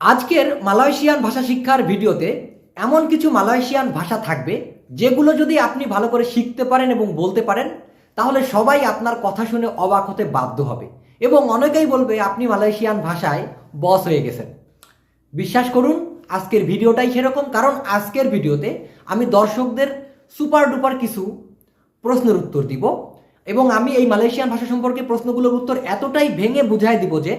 আজকের মালয়েশিয়ান ভাষা শিক্ষার ভিডিওতে এমন কিছু মালয়েশিয়ান ভাষা থাকবে, যেগুলো যদি আপনি ভালো করে শিখতে পারেন এবং বলতে পারেন, তাহলে সবাই আপনার কথা শুনে অবাক হতে বাধ্য হবে। এবং অনেকেই বলবে, আপনি মালয়েশিয়ান ভাষায় বস হয়ে গেছেন। বিশ্বাস করুন, আজকের ভিডিওটাই সেরকম, কারণ আজকের ভিডিওতে আমি দর্শকদের সুপার ডুপার কিছু প্রশ্নের উত্তর দিব। এবং আমি এই মালয়েশিয়ান ভাষা সম্পর্কে প্রশ্নগুলোর উত্তর এতটাই ভেঙে বুঝাই দিব যে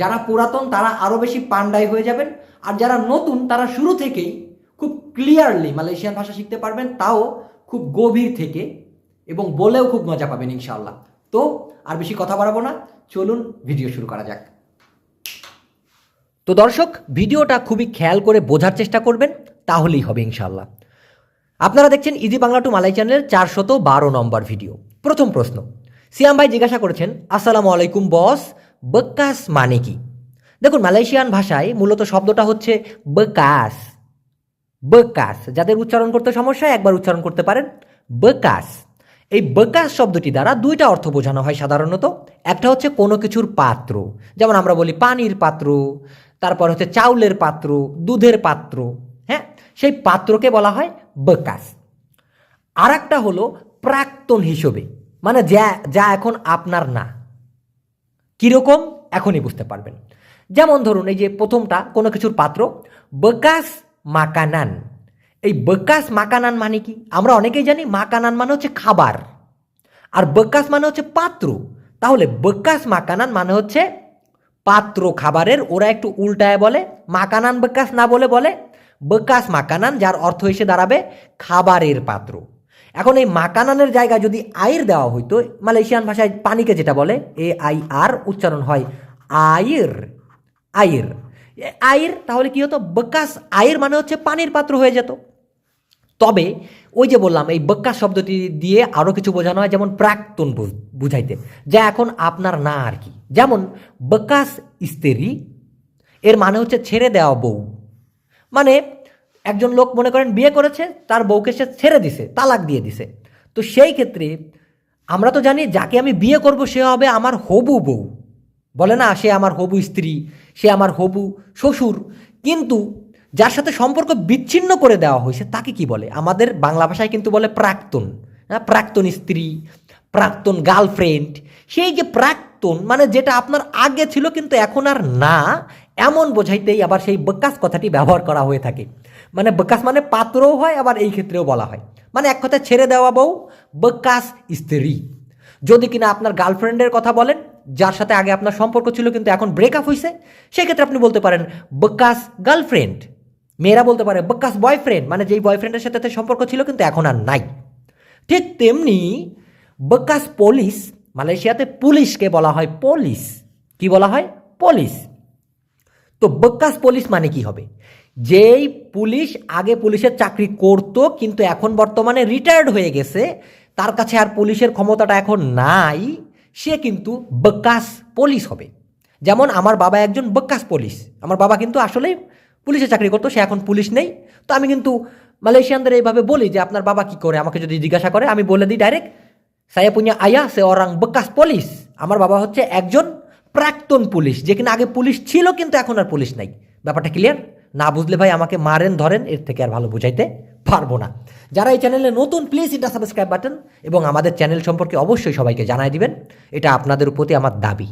যারা পুরাতন, তারা আরও বেশি পান্ডাই হয়ে যাবেন। আর যারা নতুন, তারা শুরু থেকেই খুব ক্লিয়ারলি মালয়েশিয়ান ভাষা শিখতে পারবেন, তাও খুব গভীর থেকে এবং বলেও খুব মজা পাবেন ইনশাআল্লাহ। তো আর বেশি কথা বাড়াবো না, চলুন ভিডিও শুরু করা যাক। তো দর্শক, ভিডিওটা খুবই খেয়াল করে বোঝার চেষ্টা করবেন, তাহলেই হবে ইনশাল্লাহ আপনারা দেখছেন ইজি বাংলা টু মালাই চ্যানেলের চারশত বারো নম্বর ভিডিও। প্রথম প্রশ্ন, সিয়াম ভাই জিজ্ঞাসা করেছেন, আসসালামু আলাইকুম, বস। বকাস মানে কি? দেখুন, মালয়েশিয়ান ভাষায় মূলত শব্দটা হচ্ছে বকাস বকাস যাদের উচ্চারণ করতে সমস্যা, একবার উচ্চারণ করতে পারেন, বকাস এই বকাস শব্দটি দ্বারা দুইটা অর্থ বোঝানো হয় সাধারণত। একটা হচ্ছে কোনো কিছুর পাত্র, যেমন আমরা বলি পানির পাত্র, তারপর হচ্ছে চাউলের পাত্র, দুধের পাত্র হ্যাঁ? সেই পাত্রকে বলা হয় বকাস আর একটা হলো প্রাক্তন হিসেবে মানে যা যা এখন আপনার না। কীরকম? এখনই বুঝতে পারবেন। যেমন ধরুন, এই যে প্রথমটা, কোনো কিছুর পাত্র, বকাস মাকানান। এই বকাস মাকানান মানে কি? আমরা অনেকেই জানি মাকানান মানে হচ্ছে খাবার। আর বকাস মানে হচ্ছে পাত্র। তাহলে বকাস মাকানান মানে হচ্ছে পাত্র খাবারের, ওরা একটু উল্টায় বলে, মাকানান বকাস না বলে বলে। বকাস মাকানান, যার অর্থ এসে দাঁড়াবে খাবারের পাত্র। এখন এই মাকানানের জায়গায় যদি আয়ের দেওয়া হইতো, মালয়েশিয়ান ভাষায় পানিকে যেটা বলে এ আই আর উচ্চারণ হয় আয়ের আয়ের আয়ের তাহলে কি হতো? বকাস আয়ের মানে হচ্ছে পানির পাত্র হয়ে যেত। তবে ওই যে বললাম, এই বক্কাস শব্দটি দিয়ে আরও কিছু বোঝানো হয়, যেমন প্রাক্তন বুঝাইতে, যা এখন আপনার না আর কি। যেমন বকাস স্ত্রী এর মানে হচ্ছে ছেড়ে দেওয়া বউ। মানে একজন লোক মনে করেন বিয়ে করেছে, তার বউকে সে ছেড়ে দিছে, তালাক দিয়ে দিছে। তো সেই ক্ষেত্রে আমরা তো জানি যাকে আমি বিয়ে করব সে হবে আমার হবু বউ। বলে না, সে আমার হবু স্ত্রী, সে আমার হবু শ্বশুর। কিন্তু যার সাথে সম্পর্ক বিচ্ছিন্ন করে দেওয়া হয়েছে তাকে কি বলে? আমাদের বাংলা ভাষায় কিন্তু বলে প্রাক্তন। হ্যাঁ প্রাক্তন স্ত্রী, প্রাক্তন গার্লফ্রেন্ড। সেই যে প্রাক্তন মানে যেটা আপনার আগে ছিল, কিন্তু এখন আর না এমন বোঝাইতেই আবার সেই বকাস কথাটি ব্যবহার করা হয়ে থাকে। মানে বকাস মানে পাত্রও হয়, আবার এই ক্ষেত্রেও বলা হয়। মানে এক কথায় ছেড়ে দেওয়া বউ বকাস স্ত্রী। যদি কিনা আপনার গার্লফ্রেন্ডের কথা বলেন, যার সাথে আগে আপনার সম্পর্ক ছিল কিন্তু এখন ব্রেকআপ হয়েছে সেক্ষেত্রে আপনি বলতে পারেন বকাস গার্লফ্রেন্ড। মেয়েরা বলতে পারে বকাস বয়ফ্রেন্ড। মানে যেই বয়ফ্রেন্ডের সাথে সম্পর্ক ছিল কিন্তু এখন আর নাই। ঠিক তেমনি বকাস পুলিশ, মালয়েশিয়াতে পুলিশকে বলা হয়, পুলিশ। কি বলা হয়? পুলিশ। তো বক্কাস পুলিশ মানে কি হবে? যেই পুলিশ আগে পুলিশের চাকরি করত, কিন্তু এখন বর্তমানে রিটায়ার্ড হয়ে গেছে, তার কাছে আর পুলিশের ক্ষমতাটা এখন নাই, সে কিন্তু বক্কাস পুলিশ হবে। যেমন আমার বাবা একজন বক্কাস পুলিশ। আমার বাবা কিন্তু আসলে পুলিশে চাকরি করতো, সে এখন পুলিশ নেই। তো আমি কিন্তু মালয়েশিয়ানদের এইভাবে বলি যে, আপনার বাবা কি করে? আমাকে যদি জিজ্ঞাসা করে, আমি বলে দিই ডাইরেক্ট saya punya সে seorang bekas পুলিশ। আমার বাবা হচ্ছে একজন প্রাক্তন পুলিশ যে কিনা আগে পুলিশ ছিল কিন্তু এখন আর পুলিশ নাই। ব্যাপারটা ক্লিয়ার না বুঝলে ভাই আমাকে মারেন, ধরেন, এর থেকে আর ভালো বুঝাইতে পারব না। যারা এই চ্যানেলে নতুন প্লিজ এটা সাবস্ক্রাইব বাটন এবং আমাদের চ্যানেল সম্পর্কে অবশ্যই সবাইকে জানাই দিবেন, এটা আপনাদের প্রতি আমার দাবি।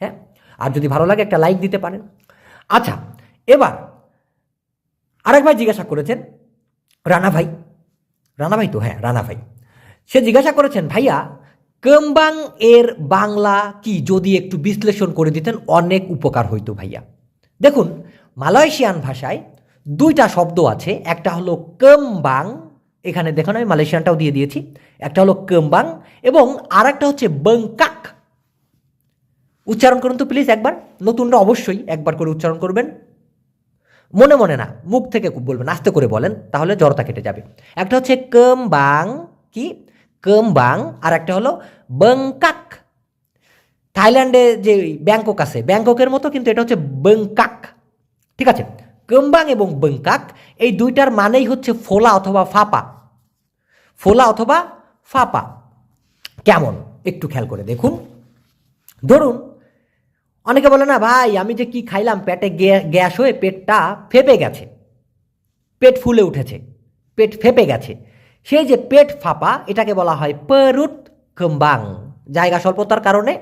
হ্যাঁ? আর যদি ভালো লাগে একটা লাইক দিতে পারেন। আচ্ছা এবার আরেক ভাই জিজ্ঞাসা করেছেন, রানা ভাই। রানা ভাই তো হ্যাঁ রানা ভাই। সে জিজ্ঞাসা করেছেন, ভাইয়া কম্বাং এর বাংলা কি যদি একটু বিশ্লেষণ করে দিতেন, অনেক উপকার হইতো ভাইয়া। দেখুন, মালয়েশিয়ান ভাষায় দুইটা শব্দ আছে, একটা হলো কম্বাং, এখানে দেখুন আমি মালয়েশিয়ানটাও দিয়ে দিয়েছি, একটা হলো কম্বাং এবং আর একটা হচ্ছে বংকাক উচ্চারণ করুন তো প্লিজ একবার, নতুনরা অবশ্যই একবার করে উচ্চারণ করবেন। মনে মনে না, মুখ থেকে বলবেন, আস্তে করে বলেন, তাহলে জড়তা কেটে যাবে। একটা হচ্ছে কমবাং কি কমবাং আর একটা হলো বংকাক থাইল্যান্ডে যে ব্যাংকক আছে ব্যাংককের মতো কিন্তু এটা হচ্ছে বংকাক ঠিক আছে? কমবাং এবং বংকাক এই দুইটার মানেই হচ্ছে ফোলা অথবা ফাপা। ফোলা অথবা ফাপা। কেমন? একটু খেয়াল করে দেখুন। ধরুন, অনেকে বলে, না ভাই, আমি যে কি খাইলাম, পেটে গ্যা- গ্যাস হয়ে পেটটা ফেপে গেছে। পেট ফুলে উঠেছে। পেট ফেপে গেছে। সেই যে পেট ফাঁপা, এটাকে বলা হয় পেরুট কম্বাং জায়গা স্বল্পতার কারণে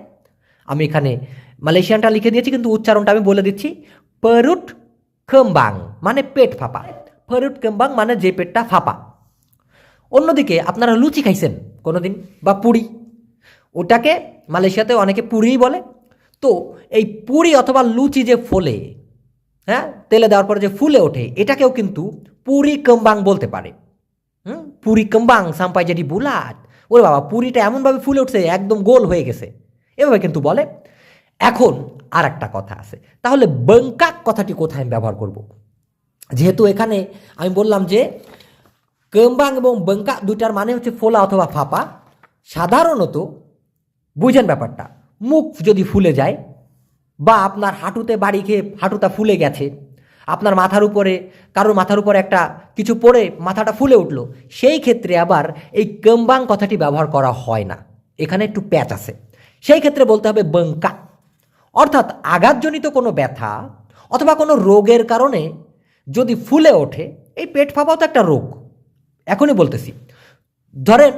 আমি এখানে মালয়েশিয়ানটা লিখে দিয়েছি, কিন্তু উচ্চারণটা আমি বলে দিচ্ছি, পেরুট কম্বাং মানে পেট ফাঁপা। পেরুট কম্বাং মানে যে পেটটা ফাঁপা। অন্যদিকে আপনারা লুচি খাইছেন কোনোদিন, বা পুরি? ওটাকে মালয়েশিয়াতে অনেকে পুরিই বলে। তো এই পুরি অথবা লুচি যে ফোলে হ্যাঁ তেলে দেওয়ার পরে যে ফুলে ওঠে, এটাকেও কিন্তু পুরি কম্বাং বলতে পারে। হুম পুরি কম্বাং সাম্পাই যেটি বুলাট, ওরে বাবা, পুরিটা এমনভাবে ফুলে উঠছে একদম গোল হয়ে গেছে। এভাবে কিন্তু বলে। এখন আর একটা কথা আছে। তাহলে বঙ্কাক কথাটি কোথায় আমি ব্যবহার করব? যেহেতু এখানে আমি বললাম যে কম্বাং এবং বঙ্কা দুইটার মানে হচ্ছে ফোলা অথবা ফাঁপা। সাধারণত, বুঝেন ব্যাপারটা, মুখ যদি ফুলে যায় বা আপনার হাঁটুতে বাড়ি খেয়ে হাঁটুটা ফুলে গেছে আপনার মাথার উপরে, কারোর মাথার উপরে একটা কিছু পড়ে মাথাটা ফুলে উঠল, সেই ক্ষেত্রে আবার এই কম্বাং কথাটি ব্যবহার করা হয় না। এখানে একটু প্যাচ আছে। সেই ক্ষেত্রে বলতে হবে বঙ্কা অর্থাৎ আঘাতজনিত কোনো ব্যথা অথবা কোনো রোগের কারণে যদি ফুলে ওঠে, এই পেট ফাঁপাও তো একটা রোগ। এখনই বলতেছি। ধরেন,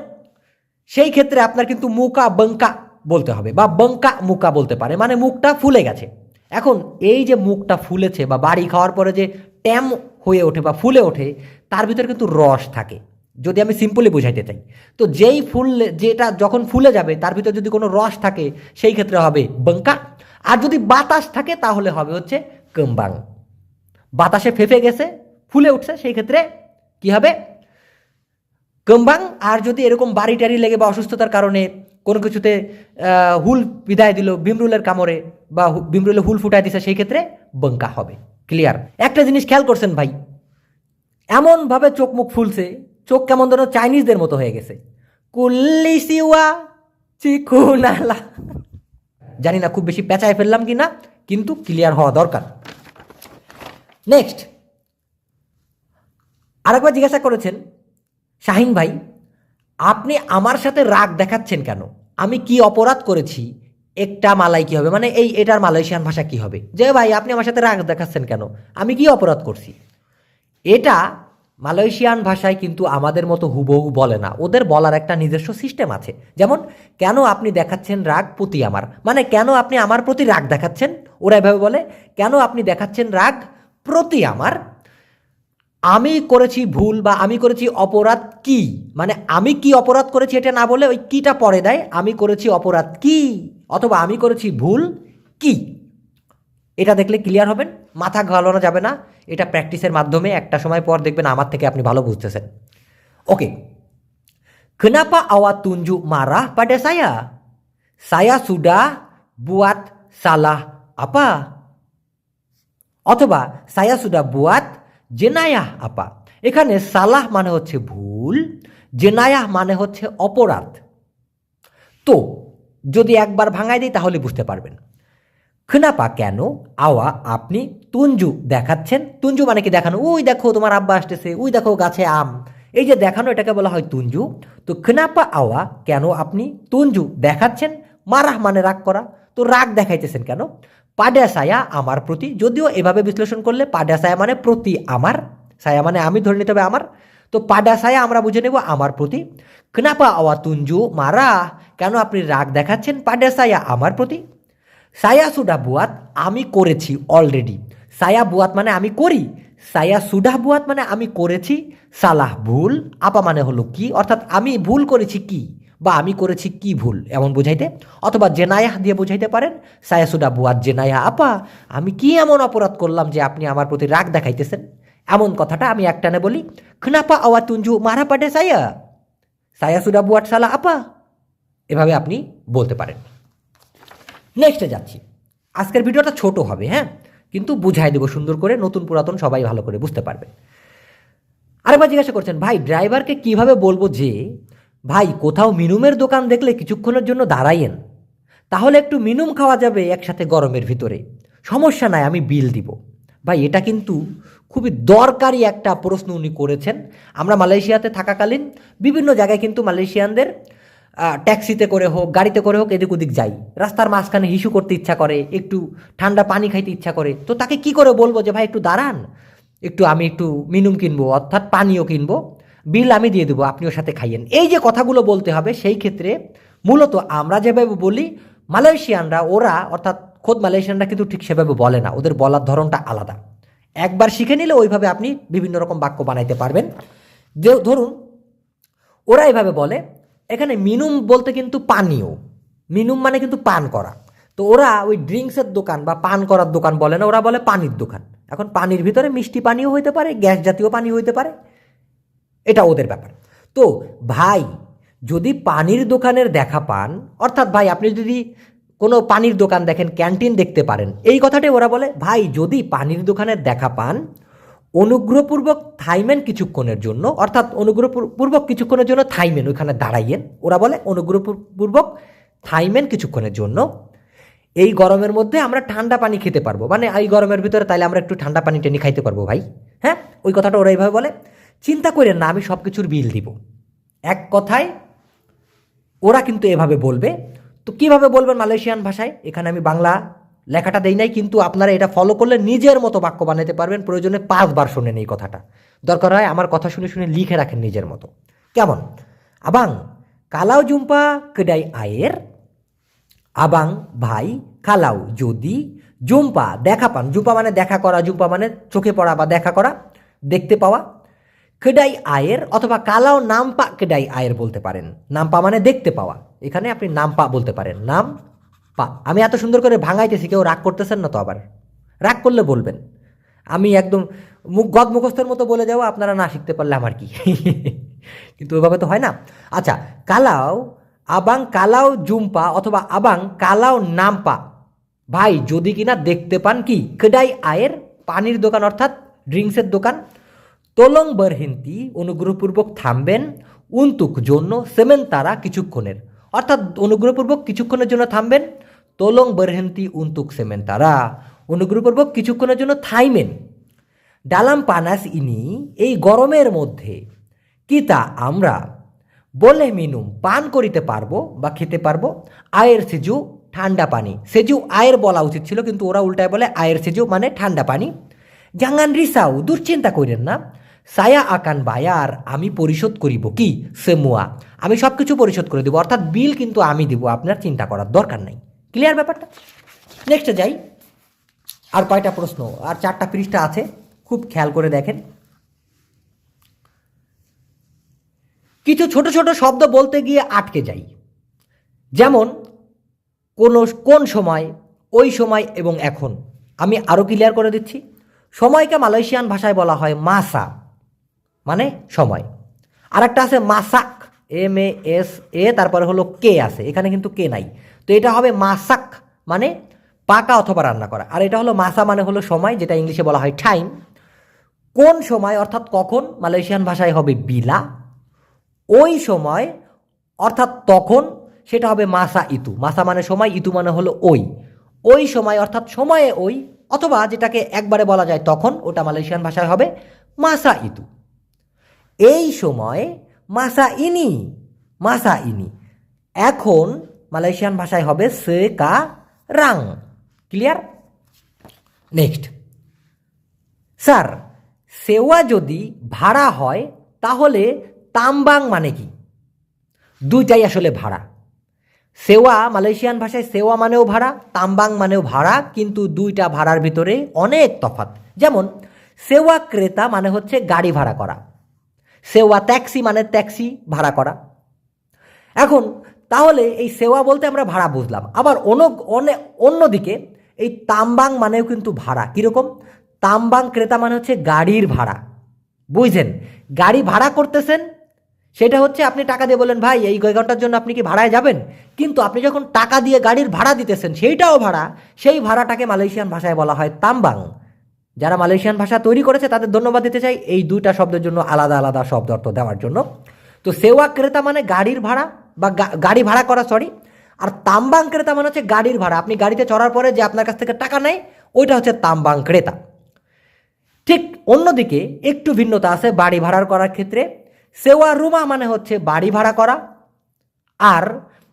সেই ক্ষেত্রে আপনার কিন্তু মুকা বঙ্কা বলতে হবে বা বঙ্কা মুকা বলতে পারে মানে মুখটা ফুলে গেছে। এখন এই যে মুখটা ফুলেছে বা বাড়ি খাওয়ার পরে যে ট্যাম হয়ে ওঠে বা ফুলে ওঠে, তার ভিতরে কিন্তু রস থাকে। যদি আমি সিম্পলি বুঝাইতে চাই। তো যেই ফুল যেটা যখন ফুলে যাবে, তার ভিতরে যদি কোনো রস থাকে, সেই ক্ষেত্রে হবে বঙ্কা আর যদি বাতাস থাকে, তাহলে হবে হচ্ছে কম্বাং। বাতাসে ফেফে গেছে, ফুলে উঠছে, সেই ক্ষেত্রে কি হবে? কম্বাং। আর যদি এরকম বাড়ি টাড়ি লেগে বা অসুস্থতার কারণে কোনো কিছুতে হুল বিদায় দিল ভীমরুলের কামড়ে বা ভীমরুলে হুল ফুটায় দিছে, সেই ক্ষেত্রে বঙ্কা হবে। ক্লিয়ার একটা জিনিস খেয়াল করছেন ভাই, এমনভাবে চোখ মুখ ফুলছে, চোখ কেমন যেন চাইনিজদের মতো হয়ে গেছে। কুল্লি সিওয়া জানি না খুব বেশি পেঁচায় ফেললাম কি না কিন্তু ক্লিয়ার হওয়া দরকার। নেক্সট আরেকবার জিজ্ঞাসা করেছেন শাহিন ভাই আপনি আমার সাথে রাগ দেখাচ্ছেন কেন? আমি কি অপরাধ করেছি? একটা মালাই কি হবে? মানে এই এটার মালয়েশিয়ান ভাষা কি হবে? যে ভাই, আপনি আমার সাথে রাগ দেখাচ্ছেন কেন? আমি কি অপরাধ করছি? এটা মালয়েশিয়ান ভাষায় কিন্তু আমাদের মতো হুবহু বলে না। ওদের বলার একটা নিজস্ব সিস্টেম আছে। যেমন, কেন আপনি দেখাচ্ছেন রাগ প্রতি আমার? মানে কেন আপনি আমার প্রতি রাগ দেখাচ্ছেন? ওরা এভাবে বলে, কেন আপনি দেখাচ্ছেন রাগ প্রতি আমার? আমি করেছি ভুল বা আমি করেছি অপরাধ কি? মানে আমি কি অপরাধ করেছি এটা না বলে ওই কিটা পরে দেয়, আমি করেছি অপরাধ কি? অথবা আমি করেছি ভুল কি? এটা দেখলে ক্লিয়ার হবেন, মাথা ঘালানো যাবে না, এটা প্র্যাকটিসের মাধ্যমে একটা সময় পর দেখবেন আমার থেকে আপনি ভালো বুঝতেছেন। ওকে Kenapa awak tunjuk marah pada সায়া সায়া সুডা buat সালাহ আপা অথবা সায়া সুডা বুয়াত জেনায়াহ আপা। এখানে সালাহ মানে হচ্ছে ভুল, জেনায়াহ মানে হচ্ছে অপরাধ। তো, যদি একবার ভাঙাই দিই তাহলে বুঝতে পারবেন। খনাপা কেন? আওয়া, আপনি তুঞ্জু দেখাচ্ছেন। তুঞ্জু মানে কি দেখানো? ওই দেখো, তোমার আব্বা আসতেছে। ওই দেখো, গাছে আম। এই যে দেখানো, এটাকে বলা হয় তুঞ্জু। তো খনাপা, আওয়া, কেন আপনি তুঞ্জু দেখাচ্ছেন? মারাহ মানে রাগ করা। তো রাগ দেখাইতেছেন কেন? পাডা সায়া আমার প্রতি, যদিও এভাবে বিশ্লেষণ করলে পাডা সায়া মানে প্রতি আমার সায়া মানে আমি ধরে নিতে হবে আমার। তো পাডা সায়া আমরা বুঝে নেব আমার প্রতি। খনাপা আওয়া তুঞ্জু মারা, কেন আপনি রাগ দেখাচ্ছেন পাডা সায়া আমার প্রতি? সায়া সুডা বুয়াত আমি করেছি অলরেডি সায়া বুয়াত মানে আমি করি। সায়া সুডা বুয়াত মানে আমি করেছি। সালাহ ভুল, আপা মানে হলো কি? অর্থাৎ আমি ভুল করেছি কি? বা আমি করেছি কি ভুল, এমন বুঝাইতে? অথবা জেনায়াহ দিয়ে বুঝাইতে পারেন সায়া সুডা বুয়াত জেনায়া, আপা, আমি কি এমন অপরাধ করলাম যে আপনি আমার প্রতি রাগ দেখাইতেছেন? এমন কথাটা আমি একটানে বলি, খনাপা আওয়া তুঞ্জু মারা পাটে সায়া? সায়া সুডা বুয়াট সালা আপা। এভাবে আপনি বলতে পারেন। নেক্সটে যাচ্ছি। আজকের ভিডিওটা ছোট হবে হ্যাঁ? কিন্তু বুঝাই দেবো সুন্দর করে, নতুন পুরাতন সবাই ভালো করে বুঝতে পারবে। আরেকবার জিজ্ঞাসা করছেন, ভাই ড্রাইভারকে কীভাবে বলব যে ভাই, কোথাও মিনুমের দোকান দেখলে কিছুক্ষণের জন্য দাঁড়াইয়েন। তাহলে একটু মিনুম খাওয়া যাবে একসাথে গরমের ভিতরে। সমস্যা নাই, আমি বিল দিব। ভাই, এটা কিন্তু খুবই দরকারি একটা প্রশ্ন উনি করেছেন। আমরা মালয়েশিয়াতে থাকাকালীন বিভিন্ন জায়গায় কিন্তু মালয়েশিয়ানদের ট্যাক্সিতে করে হোক, গাড়িতে করে হোক, এদিক ওদিক যাই। রাস্তার মাঝখানে হিসু করতে ইচ্ছা করে, একটু ঠান্ডা পানি খাইতে ইচ্ছা করে। তো তাকে কি করে বলব যে, ভাই, একটু দাঁড়ান। একটু আমি একটু মিনুম কিনবো, অর্থাৎ পানীয় কিনবো। বিল আমি দিয়ে দেবো, আপনি ওর সাথে খাইয়েন। এই যে কথাগুলো বলতে হবে, সেই ক্ষেত্রে মূলত আমরা যেভাবে বলি, মালয়েশিয়ানরা, ওরা অর্থাৎ খোদ মালয়েশিয়ানরা কিন্তু ঠিক সেভাবে বলে না, ওদের বলার ধরনটা আলাদা। একবার শিখে নিলে ওইভাবে আপনি বিভিন্ন রকম বাক্য বানাইতে পারবেন। যে ধরুন, ওরা এভাবে বলে, এখানে মিনুম বলতে কিন্তু পানীয়, মিনুম মানে কিন্তু পান করা। তো ওরা ওই ড্রিঙ্কসের দোকান বা পান করার দোকান বলে না, ওরা বলে পানির দোকান। এখন পানির ভিতরে মিষ্টি পানিও হইতে পারে, গ্যাস জাতীয় পানি হইতে পারে। এটা ওদের ব্যাপার। তো ভাই, যদি পানির দোকানের দেখা পান, অর্থাৎ ভাই, আপনি যদি কোনো পানির দোকান দেখেন, ক্যান্টিন দেখতে পারেন, এই কথাটাই ওরা বলে, ভাই, যদি পানির দোকানের দেখা পান, অনুগ্রহপূর্বক থাইমেন কিছুক্ষণের জন্য, অর্থাৎ অনুগ্রহপূর্বক কিছুক্ষণের জন্য থাইমেন, ওইখানে দাঁড়াইয়েন। ওরা বলে, অনুগ্রহপূর্বক থাইমেন কিছুক্ষণের জন্য, এই গরমের মধ্যে আমরা ঠান্ডা পানি খেতে পারব। মানে এই গরমের ভিতরে তাইলে আমরা একটু ঠান্ডা পানি টেনে খাইতে পারব ভাই হ্যাঁ? ওই কথাটা ওরা এইভাবে বলে। চিন্তা করেন না, আমি সব কিছুর বিল দিব। এক কথায়, ওরা কিন্তু এভাবে বলবে। তো কীভাবে বলবেন মালয়েশিয়ান ভাষায়? এখানে আমি বাংলা লেখাটা দেই নাই, কিন্তু আপনারা এটা ফলো করলে নিজের মতো বাক্য বানাতে পারবেন, প্রয়োজনে পাঁচবার শোনেন এই কথাটা। দরকার হয় আমার কথা শুনে শুনে লিখে রাখেন নিজের মতো। কেমন? আবাং, কালাও জুম্পা কেডাই আয়ের, আবাং ভাই খালাও যদি জুম্পা দেখা পান। জুম্পা মানে দেখা করা, জুম্পা মানে চোখে পড়া বা দেখা করা, দেখতে পাওয়া। কেডাই আয়ের অথবা কালাও নামপা কেডাই আয়ের বলতে পারেন। নামপা মানে দেখতে পাওয়া। এখানে আপনি নামপা বলতে পারেন। নাম পা আমি এত সুন্দর করে ভাঙাইতেছি, কেউ রাগ করতেছেন না তো আবার। রাগ করলে বলবেন। আমি একদম মুখ গদ মুখস্থের মতো বলে যাব আপনারা না শিখতে পারলে আমার কি? কিন্তু ওইভাবে তো হয় না। আচ্ছা কালাও আবাং কালাও জুম্পা অথবা আবাং কালাও নামপা ভাই, যদি কিনা দেখতে পান কি? কেডাই আয়ের পানির দোকান অর্থাৎ ড্রিঙ্কসের দোকান। তোলং বরহিন্তি অনুগ্রহপূর্বক থামবেন, উন্তুক জন্য সেমেন তারা কিছুক্ষণের। অর্থাৎ অনুগ্রহপূর্বক কিছুক্ষণের জন্য থামবেন, তোলং বরহিন্তি উন্তুক সেমেন তারা অনুগ্রহপূর্বক কিছুক্ষণের জন্য থাইমেন। ডালাম পানাস ইনি, এই গরমের মধ্যে কিতা আমরা বলে মিনুম পান করিতে পারব বা খেতে পারব? আয়ের সেজু, ঠান্ডা পানি। সেজু আয়ের বলা উচিত ছিল, কিন্তু ওরা উল্টায় বলে আয়ের সেজু মানে ঠান্ডা পানি। জাঙ্গান রিসাও দুশ্চিন্তা করেন না। সায়া আকান বায়ার আমি পরিশোধ করিব কি? সেমুয়া আমি সব কিছু পরিশোধ করে দেবো, অর্থাৎ বিল কিন্তু আমি দিব, আপনার চিন্তা করার দরকার নাই। ক্লিয়ার ব্যাপারটা? নেক্সটে যাই। আর কয়টা প্রশ্ন? আর চারটা পৃষ্ঠা আছে, খুব খেয়াল করে দেখেন। কিছু ছোট ছোট শব্দ বলতে গিয়ে আটকে যাই। যেমন, কোন কোন সময়, ওই সময় এবং এখন। আমি আরও ক্লিয়ার করে দিচ্ছি। সময়কে মালয়েশিয়ান ভাষায় বলা হয় মাসা। মানে সময়। আর একটা আছে মাসাক এম এ এস এ তারপরে হলো কে আছে, এখানে কিন্তু কে নাই। তো এটা হবে মাসাক মানে পাকা অথবা রান্না করা। আর এটা হলো মাসা মানে হলো সময়, যেটা ইংলিশে বলা হয় টাইম। কোন সময় অর্থাৎ কখন, মালয়েশিয়ান ভাষায় হবে বিলা। ওই সময় অর্থাৎ তখন, সেটা হবে মাসা ইতু। মাসা মানে সময়, ইতু মানে হলো ওই। ওই সময় অর্থাৎ সময়ে ওই, অথবা যেটাকে একবারে বলা যায় তখন, ওটা মালয়েশিয়ান ভাষায় হবে মাসা ইতু। এই সময় মাসা ইনি মাসা ইনি। এখন মালয়েশিয়ান ভাষায় হবে সে কা রাং। ক্লিয়ার নেক্সট স্যার সেওয়া যদি ভাড়া হয়, তাহলে তামবাং মানে কি? দুইটাই আসলে ভাড়া। সেওয়া মালয়েশিয়ান ভাষায় সেওয়া মানেও ভাড়া, তামবাং মানেও ভাড়া, কিন্তু দুইটা ভাড়ার ভিতরে অনেক তফাৎ। যেমন, সেওয়া ক্রেতা মানে হচ্ছে গাড়ি ভাড়া করা। সেওয়া ট্যাক্সি মানে ট্যাক্সি ভাড়া করা। এখন, তাহলে এই সেওয়া বলতে আমরা ভাড়া বুঝলাম। আবার অন্য অন্যদিকে এই তাম্বাং মানেও কিন্তু ভাড়া। কীরকম? তাম্বাং ক্রেতা মানে হচ্ছে গাড়ির ভাড়া। বুঝছেন? গাড়ি ভাড়া করতেছেন, সেটা হচ্ছে আপনি টাকা দিয়ে বলেন ভাই, এই কয় ঘণ্টার জন্য আপনি কি ভাড়ায় যাবেন? কিন্তু আপনি যখন টাকা দিয়ে গাড়ির ভাড়া দিতেছেন, সেইটাও ভাড়া। সেই ভাড়াটাকে মালয়েশিয়ান ভাষায় বলা হয় তামবাং। যারা মালয়েশিয়ান ভাষা তৈরি করেছে, তাদের ধন্যবাদ দিতে চাই। এই দুইটা শব্দের জন্য আলাদা আলাদা শব্দ অর্থ দেওয়ার জন্য। তো সেওয়া ক্রেতা মানে গাড়ির ভাড়া বা গাড়ি ভাড়া করা সরি আর তাম্বাং ক্রেতা মানে হচ্ছে গাড়ির ভাড়া। আপনি গাড়িতে চড়ার পরে যে আপনার কাছ থেকে টাকা নেয়, ওইটা হচ্ছে তাম্বাং ক্রেতা। ঠিক অন্যদিকে একটু ভিন্নতা আছে বাড়ি ভাড়ার করার ক্ষেত্রে। সেওয়া রুমা মানে হচ্ছে বাড়ি ভাড়া করা। আর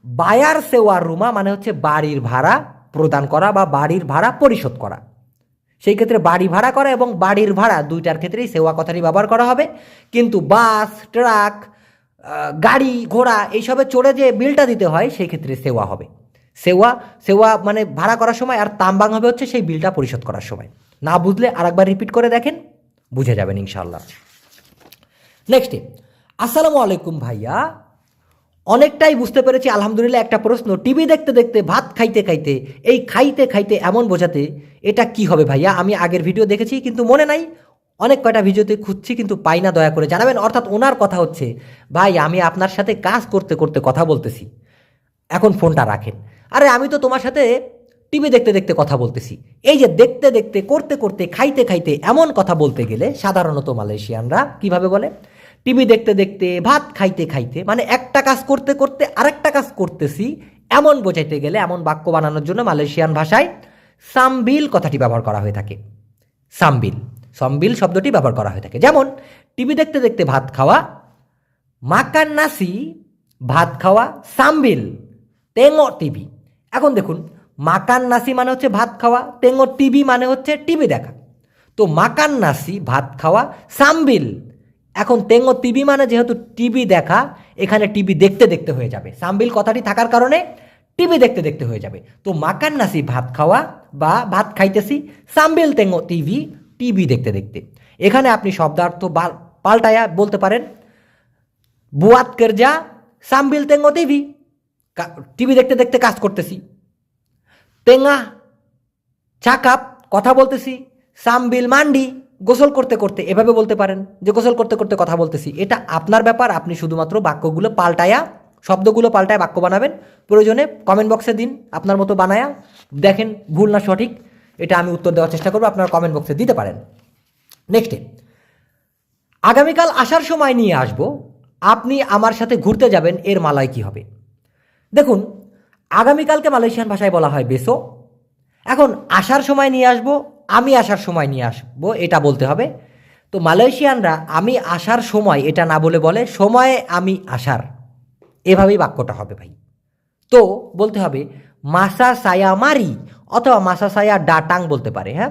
বায়ার সেওয়া রুমা মানে হচ্ছে বাড়ির ভাড়া প্রদান করা বা বাড়ির ভাড়া পরিশোধ করা। সেই ক্ষেত্রে বাড়ি ভাড়া করা এবং বাড়ির ভাড়া দুইটার ক্ষেত্রেই সেওয়া কথাটি ব্যবহার করা হবে। কিন্তু বাস, ট্রাক গাড়ি, ঘোড়া এইসবে চড়ে যে বিলটা দিতে হয় সেই ক্ষেত্রে সেওয়া হবে। সেওয়া সেওয়া মানে ভাড়া করার সময় আর তাম্বাং হবে হচ্ছে সেই বিলটা পরিশোধ করার সময়। না বুঝলে আরেকবার রিপিট করে দেখেন, বুঝে যাবেন ইনশাল্লাহ নেক্সটে আসসালামু আলাইকুম ভাইয়া। অনেকটাই বুঝতে পেরেছি, আলহামদুলিল্লাহ, একটা প্রশ্ন। টিভি দেখতে দেখতে, ভাত খাইতে খাইতে, এই খাইতে খাইতে এমন বোঝাতে, এটা কি হবে ভাইয়া? আমি আগের ভিডিও দেখেছি, কিন্তু মনে নাই। অনেক কয়টা ভিডিওতে খুঁজছি, কিন্তু পাই না, দয়া করে জানাবেন। অর্থাৎ ওনার কথা হচ্ছে, ভাই, আমি আপনার সাথে কাজ করতে করতে কথা বলতেছি। এখন ফোনটা রাখেন। আরে, আমি তো তোমার সাথে টিভি দেখতে দেখতে কথা বলতেছি। এই যে দেখতে দেখতে, করতে করতে, খাইতে খাইতে এমন কথা বলতে গেলে সাধারণত মালয়েশিয়ানরা কীভাবে বলে? টিভি দেখতে দেখতে, ভাত খাইতে খাইতে মানে একটা কাজ করতে করতে আরেকটা কাজ করতেছি, এমন বোঝাইতে গেলে, এমন বাক্য বানানোর জন্য মালয়েশিয়ান ভাষায় সামবিল কথাটি ব্যবহার করা হয়ে থাকে। সামবিল সামবিল শব্দটি ব্যবহার করা হয়ে থাকে। যেমন, টিভি দেখতে দেখতে ভাত খাওয়া মাকান নাসি ভাত খাওয়া, সামবিল টেঙ্গো টিভি। এখন দেখুন মাকান নাসি মানে হচ্ছে ভাত খাওয়া টেঙ্গো টিভি মানে হচ্ছে টিভি দেখা। তো মাকান নাসি ভাত খাওয়া, সামবিল এখন তেঙ্গো টিভি মানে যেহেতু টিভি দেখা, এখানে টিভি দেখতে দেখতে হয়ে যাবে। সামবিল কথাটি থাকার কারণে টিভি দেখতে দেখতে হয়ে যাবে। তো মাকান নাসি ভাত খাওয়া বা ভাত খাইতেছি, সামবিল টেঙ্গো টিভি টিভি দেখতে দেখতে। এখানে আপনি শব্দার্থ পাল্টায়া বলতে পারেন, বুয়াত কেরজা, সামবিল তেঙ্গো টিভি টিভি দেখতে দেখতে কাজ করতেছি। তেঙ্গা চাকাপ কথা বলতেছি, সামবিল মান্ডি। গোসল করতে করতে এভাবে বলতে পারেন যে গোসল করতে করতে কথা বলতেছি। এটা আপনার ব্যাপার, আপনি শুধুমাত্র বাক্যগুলো পাল্টায়া, শব্দগুলো পাল্টায় বাক্য বানাবেন। প্রয়োজনে কমেন্ট বক্সে দিন, আপনার মতো বানায়া। দেখেন, ভুল না সঠিক, এটা আমি উত্তর দেওয়ার চেষ্টা করব, আপনারা কমেন্ট বক্সে দিতে পারেন। নেক্সটে আগামীকাল আসার সময় নিয়ে আসব। আপনি আমার সাথে ঘুরতে যাবেন, এর মালায় কি হবে? দেখুন, আগামীকালকে মালয়েশিয়ান ভাষায় বলা হয় বেসো। এখন আসার সময় নিয়ে আসব আমি আসার সময় নিয়ে আসব, এটা বলতে হবে। তো মালয়েশিয়ানরা, আমি আসার সময়, এটা না বলে বলে, সময়ে আমি আসার। এভাবেই বাক্যটা হবে ভাই। তো বলতে হবে, মাসা সায়া মারি, অথবা মাসা সায়া ডাটাং বলতে পারে হ্যাঁ?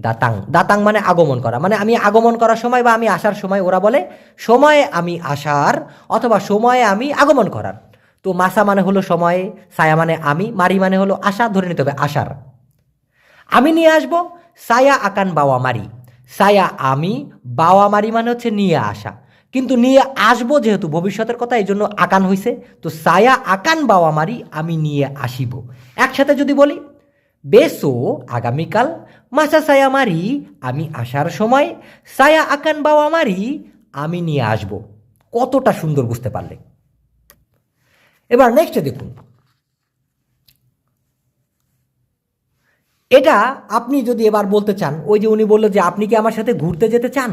দাতাং দাতাং মানে আগমন করা। মানে আমি আগমন করার সময় বা আমি আসার সময় ওরা বলে, সময়ে আমি আসার, অথবা সময়ে আমি আগমন করার। তো মাসা মানে হলো সময়ে, সায়া মানে আমি, মারি মানে হলো আশা, ধরে নিতে হবে, আসার। আমি নিয়ে আসব, সায়া আকান বাওয়া মারি সায়া আমি বাওয়া মারি মানে হচ্ছে নিয়ে আসা। কিন্তু নিয়ে আসব যেহেতু ভবিষ্যতের কথা, এই জন্য আকান হইছে। তো সায়া আকান বাওয়া মারি আমি নিয়ে আসিব। একসাথে যদি বলি, বেসো, আগামীকাল মাসা সায়া মারি, আমি আসার সময় সায়া আকান বাওয়া মারি আমি নিয়ে আসব। কতটা সুন্দর বুঝতে পারলে। এবার নেক্সটে দেখুন। এটা আপনি যদি এবার বলতে চান, ওই যে উনি বলল যে আপনি কি আমার সাথে ঘুরতে যেতে চান?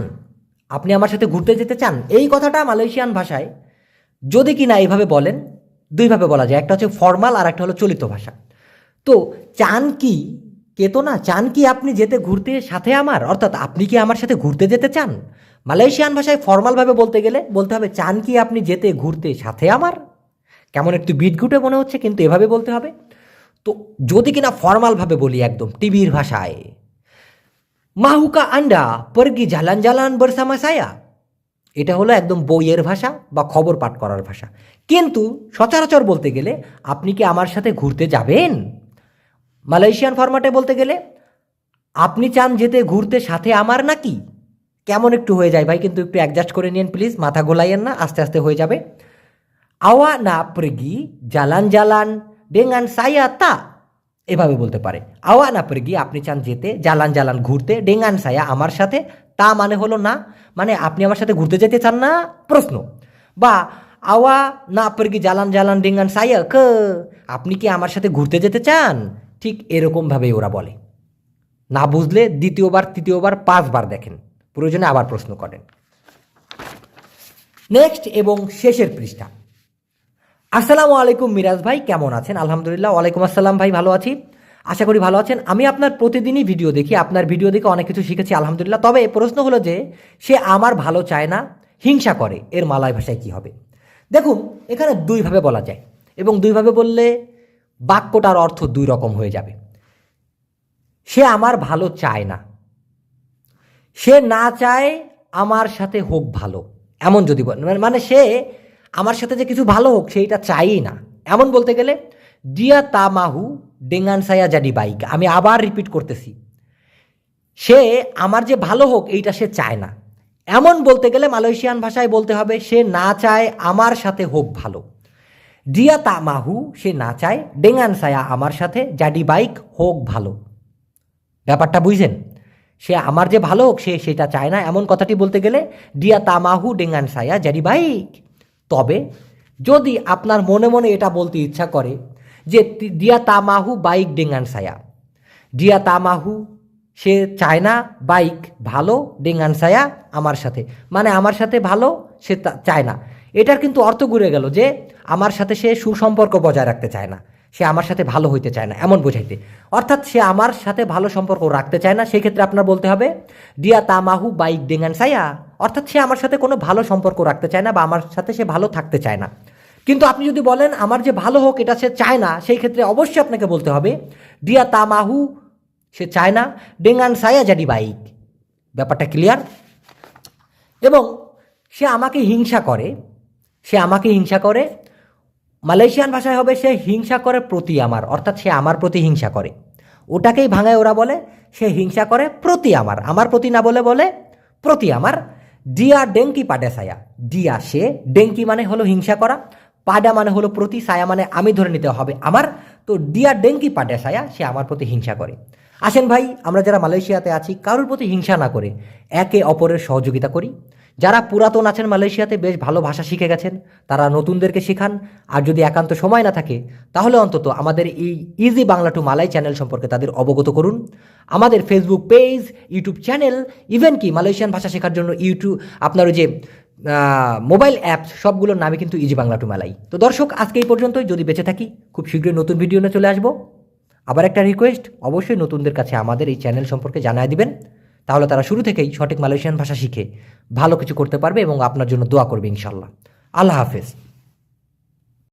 আপনি আমার সাথে ঘুরতে যেতে চান? এই কথাটা মালয়েশিয়ান ভাষায় যদি কি না এইভাবে বলেন, দুইভাবে বলা যায়। একটা হচ্ছে ফর্মাল আর একটা হলো চলিত ভাষা। তো চান কি কে তো না চান কি আপনি যেতে ঘুরতে সাথে আমার? অর্থাৎ আপনি কি আমার সাথে ঘুরতে যেতে চান? মালয়েশিয়ান ভাষায় ফর্মালভাবে বলতে গেলে বলতে হবে, চান কি আপনি যেতে ঘুরতে সাথে আমার? কেমন একটু বিটগুটে মনে হচ্ছে, কিন্তু এভাবে বলতে হবে। তো যদি কিনা ফর্মালভাবে বলি একদম টিভির ভাষায়। মাহুকা আন্ডা, পরগি জালান জালান বরসামা সায়া এটা হলো একদম বইয়ের ভাষা বা খবর পাঠ করার ভাষা। কিন্তু সচরাচর বলতে গেলে আপনি কি আমার সাথে ঘুরতে যাবেন? মালয়েশিয়ান ফরম্যাটে বলতে গেলে, আপনি চান যেতে ঘুরতে সাথে আমার নাকি? কেমন একটু হয়ে যায় ভাই, কিন্তু একটু অ্যাডজাস্ট করে নিন প্লিজ মাথা গোলাইয়েন না, আস্তে আস্তে হয়ে যাবে। আওয়া না pergi jalan-jalan dengan saya তা এভাবে বলতে পারে। আওয়া না pergi আপনি চান যেতে জালান জালান ঘুরতে ডেঙ্গান সায়া আমার সাথে, তা মানে হলো না। মানে আপনি আমার সাথে ঘুরতে যেতে চান না? প্রশ্ন। বা আওয়া না pergi জালান জালান ডেঙ্গান সায়া ক? আপনি কি আমার সাথে ঘুরতে যেতে চান? ঠিক এরকমভাবেই ওরা বলে। না বুঝলে দ্বিতীয়বার, তৃতীয়বার, পাঁচবার দেখেন। প্রয়োজনে আবার প্রশ্ন করেন। নেক্সট এবং শেষের পৃষ্ঠা। আসসালামু আলাইকুম মিরাজ ভাই, কেমন আছেন? আলহামদুলিল্লাহ, ওয়ালাইকুম আসসালাম ভাই, ভালো আছি। আশা করি ভালো আছেন। আমি আপনার প্রতিদিনই ভিডিও দেখি, আপনার ভিডিও দেখে অনেক কিছু শিখেছি, আলহামদুলিল্লাহ। তবে প্রশ্ন হলো যে, সে আমার ভালো চায় না, হিংসা করে, এর মালয় ভাষায় কি হবে? দেখুন, এখানে দুইভাবে বলা যায়, এবং দুইভাবে বললে বাক্যটার অর্থ দুই রকম হয়ে যাবে। সে আমার ভালো চায় না, সে না চায় আমার সাথে হোক ভালো, এমন যদি মানে সে আমার সাথে যে কিছু ভালো হোক, সেইটা চাইই না। এমন বলতে গেলে দিয়া তামাহু ডেঙ্গান সায়া জাডি বাইক আমি আবার রিপিট করতেছি। সে আমার যে ভালো হোক, এইটা সে চায় না। এমন বলতে গেলে মালয়েশিয়ান ভাষায় বলতে হবে, সে না চায় আমার সাথে হোক ভালো। দিয়া তামাহু সে না চায় ডেঙ্গান সায়া আমার সাথে জাডি বাইক হোক ভালো। ব্যাপারটা বুঝছেন সে আমার যে ভালো হোক, সে সেটা চায় না। এমন কথাটি বলতে গেলে, ডিয়া তামাহু ডেঙ্গান সায়া জারি বাইক। তবে যদি আপনার মনে মনে এটা বলতে ইচ্ছা করে যে দিয়া তামাহু বাইক ডেঙ্গান সায়া ডিয়া তামাহু, সে চায় না বাইক ভালো ডেঙ্গান সায়া আমার সাথে। মানে আমার সাথে ভালো, সে চায় না। এটার কিন্তু অর্থ ঘুরে গেল যে আমার সাথে সে সুসম্পর্ক বজায় রাখতে চায় না। সে আমার সাথে ভালো হইতে চায় না, এমন বোঝাইতে। অর্থাৎ সে আমার সাথে ভালো সম্পর্ক রাখতে চায় না, সেই ক্ষেত্রে আপনার বলতে হবে ডিয়া তামাহু বাইক ডেঙ্গান সায়া অর্থাৎ সে আমার সাথে কোনো ভালো সম্পর্ক রাখতে চায় না বা আমার সাথে সে ভালো থাকতে চায় না। কিন্তু আপনি যদি বলেন, আমার যে ভালো হোক, এটা সে চায় না, সেই ক্ষেত্রে অবশ্যই আপনাকে বলতে হবে ডিয়া তামাহু সে চায় না ডেঙ্গান সায়া জাডি বাইক। ব্যাপারটা ক্লিয়ার? এবং সে আমাকে হিংসা করে, সে আমাকে হিংসা করে মালয়েশিয়ান ভাষায় হবে সে হিংসা করে প্রতি আমার, অর্থাৎ সে আমার প্রতি হিংসা করে। ওটাকেই ভাঙায় ওরা বলে, সে হিংসা করে প্রতি আমার। আমার প্রতি না বলে বলে প্রতি আমার। ডিয়া ডেঙ্কি পাডে সায়া। ডিয়া সে, ডেঙ্কি মানে হলো হিংসা করা। পাডা মানে হলো প্রতি, সায়া মানে আমি ধরে নিতে হবে আমার। তো ডিয়া ডেঙ্কি পাডে সায়া, সে আমার প্রতি হিংসা করে। আসেন ভাই, আমরা যারা মালয়েশিয়াতে আছি, কারোর প্রতি হিংসা না করে একে অপরের সহযোগিতা করি। যারা পুরাতন আছেন মালয়েশিয়াতে বেশ ভালো ভাষা শিখে গেছেন, তারা নতুনদেরকে শেখান। আর যদি একান্ত সময় না থাকে, তাহলে অন্তত আমাদের এই easy Bangla to Malay channel সম্পর্কে তাদের অবগত করুন। আমাদের Facebook page YouTube channel even কি মালয়েশিয়ান ভাষা শেখার জন্য ইউটিউব আপনার যে মোবাইল অ্যাপস সবগুলোর নামে কিন্তু ইজি বাংলা টু মালাই তো দর্শক, আজকে এই পর্যন্তই। যদি বেঁচে থাকি, খুব শীঘ্রই নতুন ভিডিও নিয়ে চলে আসব। আবার একটা রিকোয়েস্ট অবশ্যই নতুনদের কাছে আমাদের এই চ্যানেল সম্পর্কে জানায় দিবেন। তাহলে তারা শুরু থেকেই সঠিক মালয়েশিয়ান ভাষা শিখে ভালো কিছু করতে পারবে এবং আপনার জন্য দোয়া করবে ইনশাল্লাহ। আল্লাহ হাফেজ।